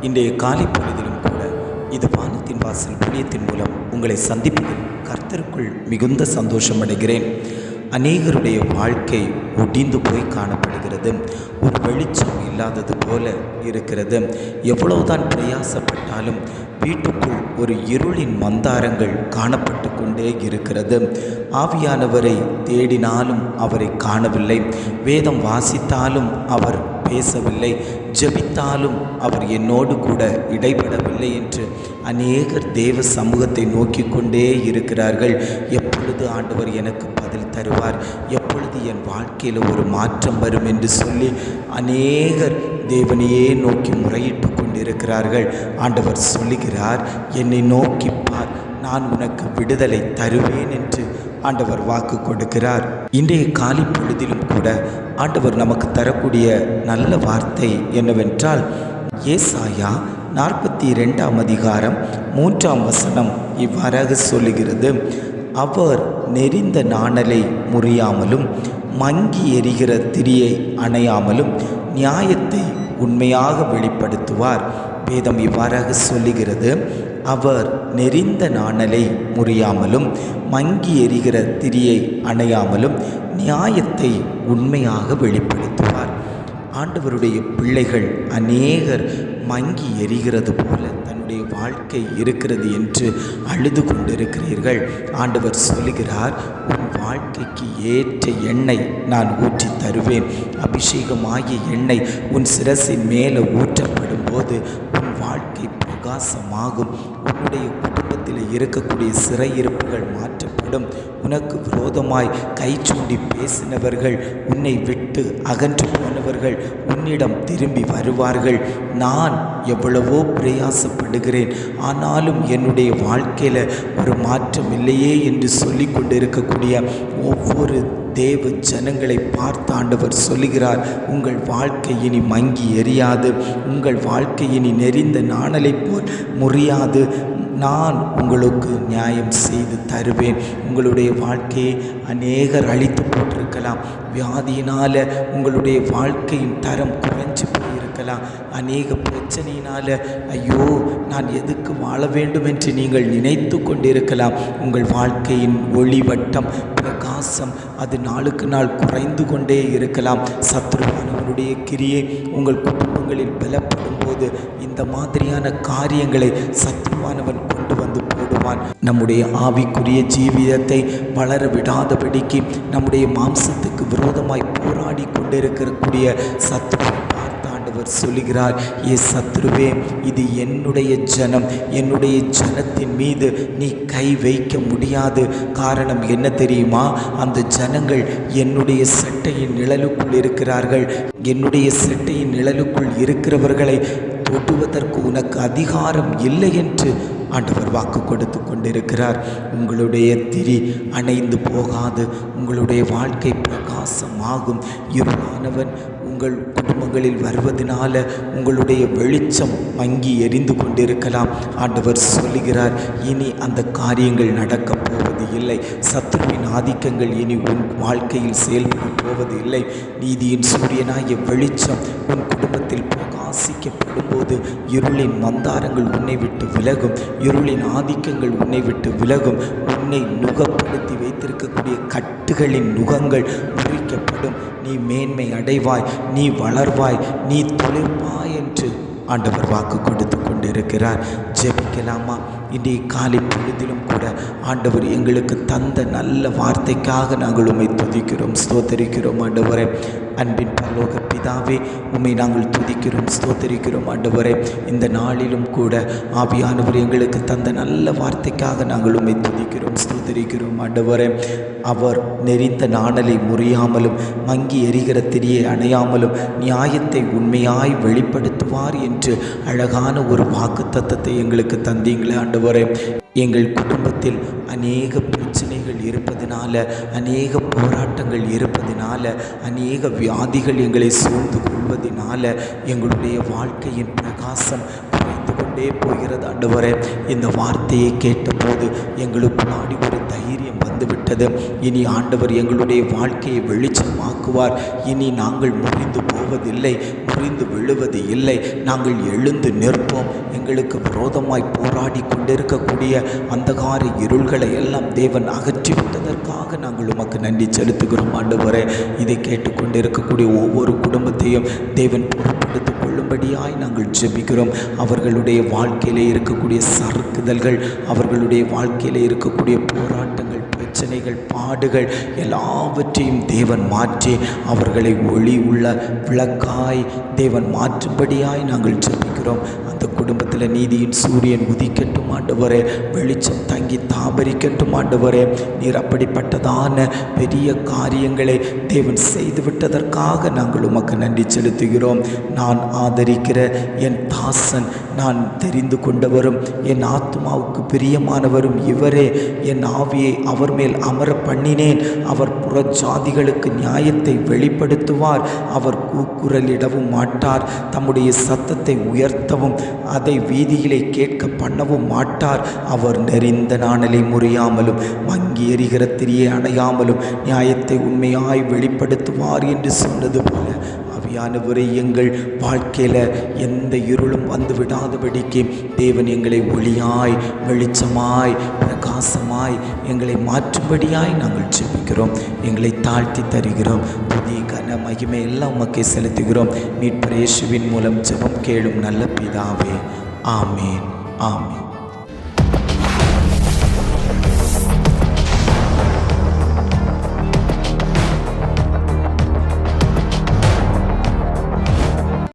இன்றைய காலை பொழுதிலும் கூட இது வானத்தின் வாசல் புண்ணியத்தின் மூலம் உங்களை சந்திப்பதில் கர்த்தருக்குள் மிகுந்த சந்தோஷம் அடைகிறேன். அநேகருடைய வாழ்க்கை ஒடிந்து போய் காணப்படுகிறது. ஒரு வெளிச்சம் இல்லாதது போல இருக்கிறது. எவ்வளவுதான் பிரயாசப்பட்டாலும் வீட்டுக்குள் ஒரு இருளின் மந்தாரங்கள் காணப்பட்டு கொண்டே இருக்கிறது. ஆவியானவரை தேடினாலும் அவரை காணவில்லை. வேதம் வாசித்தாலும் அவர் பேசவில்லை. ஜெபித்தாலும் அவர் என்னோடு கூட இடைபடவில்லை என்று அநேகர் தேவ சமூகத்தை நோக்கி கொண்டே இருக்கிறார்கள். எப்பொழுது ஆண்டவர் எனக்கு பதில் தருவார்? எப்பொழுது என் வாழ்க்கையில் ஒரு மாற்றம் வரும் என்று சொல்லி அநேகர் தேவனையே நோக்கி முறையிட்டு கொண்டிருக்கிறார்கள். ஆண்டவர் சொல்லுகிறார் என்னை நோக்கி பார். நான் உனக்கு விடுதலை தருவேன் என்று ஆண்டவர் வாக்கு கொடுக்கிறார். இன்றைய காலி பொழுதிலும் கூட ஆண்டவர் நமக்கு தரக்கூடிய நல்ல வார்த்தை என்னவென்றால் ஏசாயா நாற்பத்தி ரெண்டாம் அதிகாரம் மூன்றாம் வசனம் இவ்வாறாக சொல்லுகிறது. அவர் நெறிந்த நாணலை முறியாமலும் மங்கி எரிகிற திரியை அணையாமலும் நியாயத்தை உண்மையாக வெளிப்படுத்துவார். வேதம் இவ்வாறாக சொல்லுகிறது. அவர் நெறிந்த நாணலை முறியாமலும் மங்கி எரிகிற திரியை அணையாமலும் நியாயத்தை உண்மையாக வெளிப்படுத்துவார். ஆண்டவருடைய பிள்ளைகள் அநேகர் மங்கி எரிகிறது போல தன்னுடைய வாழ்க்கை இருக்கிறது என்று அழுது கொண்டிருக்கிறீர்கள். ஆண்டவர் சொல்லுகிறார் உன் வாழ்க்கைக்கு ஏற்ற எண்ணெய் நான் ஊற்றி தருவேன். அபிஷேகமாகிய எண்ணெய் உன் சிரசின் மேலே ஊற்றப்படும் போது உன் வாழ்க்கை பிரகாசமாகும் உன்னுடைய குடும்பத்தில் இருக்கக்கூடிய சிறையிருப்புகள் மாற்றப்படும். உனக்கு விரோதமாய் கை சூண்டி பேசினவர்கள் உன்னை விட்டு அகன்று போனவர்கள் உன்னிடம் திரும்பி வருவார்கள். நான் எவ்வளவோ பிரயாசப்படுகிறேன். ஆனாலும் என்னுடைய வாழ்க்கையில் ஒரு மாற்றம் இல்லையே என்று சொல்லி கொண்டிருக்கக்கூடிய ஒவ்வொரு தேவ ஜனங்களை பார்த்து ஆண்டவர் சொல்லுகிறார் உங்கள் வாழ்க்கை இனி மங்கி எரியாது. உங்கள் வாழ்க்கை இனி நெறிந்த நாணலை போல் முறியாது. நான் உங்களுக்கு நியாயம் செய்து தருவேன். உங்களுடைய வாழ்க்கையை அநேகர் அழித்து போட்டிருக்கலாம். வியாதியினால் உங்களுடைய வாழ்க்கையின் தரம் குறைஞ்சு இருக்கலாம் அநேக பிரச்சனையினால் ஐயோ நான் எதுக்கு வாழ வேண்டும் என்று நீங்கள் நினைத்து கொண்டிருக்கலாம். உங்கள் வாழ்க்கையின் ஒளிவட்டம் பிரகாசம் அது நாளுக்கு நாள் குறைந்து கொண்டே இருக்கலாம். சத்ருவானவனுடைய கிரியை உங்கள் குடும்பங்களில் பலப்படும் போது இந்த மாதிரியான காரியங்களை சத்ருவானவன் கொண்டு வந்து போடுவான். நம்முடைய ஆவிக்குரிய ஜீவிதத்தை வளர விடாதபடிக்கு நம்முடைய மாம்சத்துக்கு விரோதமாய் போராடி கொண்டிருக்கக்கூடிய சத்ரு சொல்லுகிறார் ஏ சத்ருவே இது என்னுடைய ஜனம். என்னுடைய ஜனத்தின் மீது நீ கை வைக்க முடியாது. காரணம் என்ன தெரியுமா? அந்த ஜனங்கள் என்னுடைய சட்டையின் நிழலுக்குள் இருக்கிறார்கள். என்னுடைய சட்டையின் நிழலுக்குள் இருக்கிறவர்களை தொட்டுவதற்கு உனக்கு அதிகாரம் இல்லை என்று ஆண்டவர் வாக்கு கொடுத்து கொண்டிருக்கிறார். உங்களுடைய திரி அணைந்து போகாது. உங்களுடைய வாழ்க்கை பிரகாசமாகும். இருளானவன் உங்கள் குடும்பங்களில் வருவதனால உங்களுடைய வெளிச்சம் மங்கி எரிந்து கொண்டிருக்கலாம். ஆண்டவர் சொல்லுகிறார் இனி அந்த காரியங்கள் நடக்கப் போவது இல்லை. சத்துருவின் ஆதிக்கங்கள் இனி உன் வாழ்க்கையில் செயல்பட போவது இல்லை. நீதியின் சூரியனாகிய வெளிச்சம் உன் குடும்பத்தில் பிரகாசிக்கப்படும் போது இருளின் மந்தாரங்கள் உன்னை விட்டு விலகும். இருளின் ஆதிக்கங்கள் உன்னை விட்டு விலகும். உன்னை நுகப்படுத்தி வைத்திருக்கக்கூடிய கட்டுகளின் நுகங்கள் முறிக்கப்படும் நீ மேன்மை அடைவாய் நீ வளர்வாய் நீ தொழிற்பாய் என்று ஆண்டவர் வாக்கு கொடுத்து கொண்டிருக்கிறார். ஜெபிக்கலாமா? இன்றைய காலை பொழுதிலும் கூட ஆண்டவர் எங்களுக்கு தந்த நல்ல வார்த்தைக்காக நாங்கள் உண்மை துதிக்கிறோம் ஸ்தோத்தரிக்கிறோம் ஆண்டவரே. அன்பின் பல்லோக பிதாவே உண்மை நாங்கள் துதிக்கிறோம் ஸ்தோத்தரிக்கிறோம் ஆண்டவரே. இந்த நாளிலும் கூட ஆவியானவர் எங்களுக்கு தந்த நல்ல வார்த்தைக்காக நாங்கள் உண்மை துதிக்கிறோம் ஸ்தோத்தரிக்கிறோம் ஆண்டவரே. அவர் நெறிந்த நாணலை முறியாமலும் மங்கி எரிகிற திரியை அணையாமலும் நியாயத்தை உண்மையாய் வெளிப்படுத்துவார் என்று அழகான ஒரு வாக்கு தத்தத்தை எங்களுக்கு தந்தீங்களே ஆண்டவரே எங்கள் குடும்பத்தில் அநேக பிரச்சனைகள் இருப்பதனால அநேக போராட்டங்கள் இருப்பதனால அநேக வியாதிகள் எங்களை சூழ்ந்து கொள்வதனால எங்களுடைய வாழ்க்கையின் பிரகாசம் கொண்டே போகிறது. ஆண்டவரே இந்த வார்த்தையை கேட்டபோது எங்களுக்கு நாடி ஒரு தைரியம் வந்துவிட்டது. இனி ஆண்டவர் எங்களுடைய வாழ்க்கையை வெளிச்சமாக்குவார். இனி நாங்கள் முறிந்து போவதில்லை முறிந்து விழுவது இல்லை. நாங்கள் எழுந்து நிற்போம். எங்களுக்கு விரோதமாய் போராடி கொண்டிருக்கக்கூடிய அந்தகார இருள்களை எல்லாம் தேவன் அகற்றி விட்டதற்காக நாங்கள் உமக்கு நன்றி செலுத்துகிறோம். ஆண்டவரே இதை கேட்டுக்கொண்டிருக்கக்கூடிய ஒவ்வொரு குடும்பத்தையும் தேவன் பொறுப்படுத்திக் கொள்ளும்படியாய் நாங்கள் ஜெபிக்கிறோம். அவர்களுடைய வாழ்க்கையிலே இருக்கக்கூடிய சறுக்குதல்கள் அவர்களுடைய வாழ்க்கையிலே இருக்கக்கூடிய போராட்டங்கள் பிரச்சனைகள் பாடுகள் எல்லாவற்றையும் தேவன் மாற்றி அவர்களை ஒளி உள்ள விளக்காய் தேவன் மாற்றும்படியாய் நாங்கள் ஜெபிக்கிறோம். குடும்பத்தில் நீதியின் சூரியன் உதிக்கட்டும் ஆண்டவரே. வெளிச்சம் தங்கி தாபரிக்கட்டும் ஆண்டவரே. நீர் அப்படிப்பட்டதான பெரிய காரியங்களை தேவன் செய்துவிட்டதற்காக நாங்கள் உமக்கு நன்றி செலுத்துகிறோம். நான் ஆதரிக்கிற என் தாசன் நான் தெரிந்து கொண்டவரும் என் ஆத்மாவுக்கு பிரியமானவரும் இவரே. என் ஆவியை அவர் மேல் அமர பண்ணினேன். அவர் புற ஜாதிகளுக்கு நியாயத்தை வெளிப்படுத்துவார். அவர் கூக்குரலிடவும் மாட்டார். தம்முடைய சத்தத்தை உயர்த்தவும் அதை வீதியிலே கேட்க பண்ணவும் மாட்டார். அவர் நெறிந்த நாணலை முறியாமலும் வங்கி எறிகிற திரியை அணையாமலும் நியாயத்தை உண்மையாய் வெளிப்படுத்துவார் என்று சொன்னது போல ஆவியானவரை எங்கள் வாழ்க்கையில் எந்த இருளும் வந்து விடாதபடிக்கு தேவன் எங்களை ஒளியாய் வெளிச்சமாய் பிரகாசமாய் எங்களை மாற்றும்படியாய் நாங்கள் ஜெபிக்கிறோம். எங்களை தாழ்த்தி தருகிறோம். புதிய கன மகிமை எல்லாம் உமக்கே செலுத்துகிறோம். மீட்பரேசுவின் மூலம் ஜெபம் கேளும் நல்ல பிதாவே. ஆமேன். ஆமேன்.